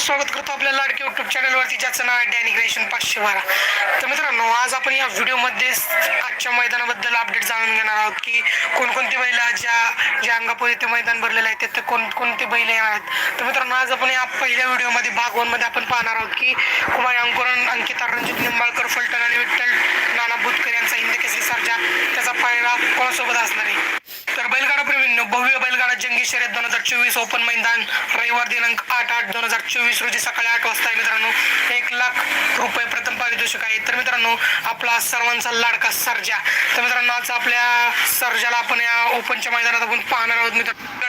स्वागत करतो आपल्या लाडके युट्यूब चॅनलवरती ज्याचं नाव आहे डॅनिक रेशन पाचशे बारा तर मित्रांनो आज आपण या व्हिडिओमध्ये आजच्या मैदानाबद्दल अपडेट जाणून घेणार आहोत की कोणकोणती बैल ज्या ज्या अंगापूर ते मैदान भरलेलं आहे त्यात कोण कोणते बैल येणार आहेत. तर मित्रांनो आज आपण या पहिल्या व्हिडिओमध्ये भाग वनमध्ये आपण पाहणार आहोत की कुमार अंकुरन अंकिता रणजित निंबाळकर फलटण आणि विठ्ठल नाना बुतकर यांचा हिंद केसरी सर्जा त्याचा पायरा कोणासोबत असणार आहे तर बैलगाडा प्रेमींनो भव्य बैलगाडा जंगी शर्यत दोन हजार चोवीस ओपन मैदान रविवार दिनांक आठ आठ दोन हजार चोवीस रोजी सकाळी आठ वाजता आहे मित्रांनो. एक लाख रुपये प्रथम पारितोषिक आहे. तर मित्रांनो आपला सर्वांचा लाडका सर्जा. तर मित्रांनो आज आपल्या सर्जाला आपण या ओपनच्या मैदानात आपण पाहणार आहोत मित्रांनो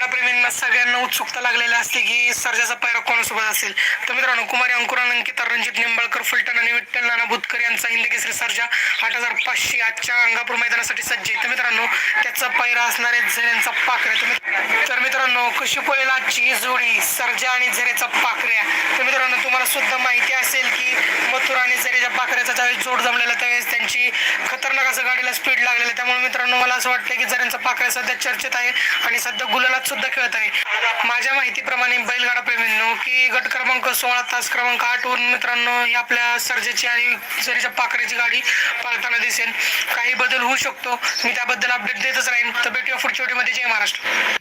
सगळ्यांना उत्सुकता लागलेली असते की सर्जाचा पैरा कोणासोबत असेल? तर मित्रांनो कुमारी अंकुरान अंकिता रणजित निंबाळकर फलटण आणि विठ्ठल नाना बुतकर यांचा हिंद केसरी सर्जा आठ हजार पाचशे आजच्या अंगापूर मैदानासाठी सज्ज आहे. तर मित्रांनो त्याचा पैरा असणारे झऱ्यांचा पाकऱ्या तर तर मित्रांनो कशी पळेल आजची ही जोडी? सर्जा आणि झरेचा पाकऱ्या तर मित्रांनो तुम्हाला सुद्धा माहिती असेल की मथुर आणि झरेच्या पाकऱ्याचा ज्यावेळेस जोड जमलेला त्यावेळेस त्यांची खतरनाक असं गाडीला स्पीड लागलेलं आहे. त्यामुळे मित्रांनो मला असं वाटतं की झऱ्यांचा पाकऱ्या सध्या चर्चेत आहे आणि सध्या गुलालात सुद्धा खेळत आहे. माझ्या माहितीप्रमाणे बैलगाडा प्रेमींनो की गट क्रमांक सोळा तास क्रमांक आठ वरून मित्रांनो ही आपल्या सर्जेची आणि झरीच्या पाकऱ्याची गाडी पाळताना दिसेल. काही बदल होऊ शकतो. मी त्याबद्दल अपडेट देतच राहीन. तर भेटूया पुढच्या मध्ये. जय महाराष्ट्र.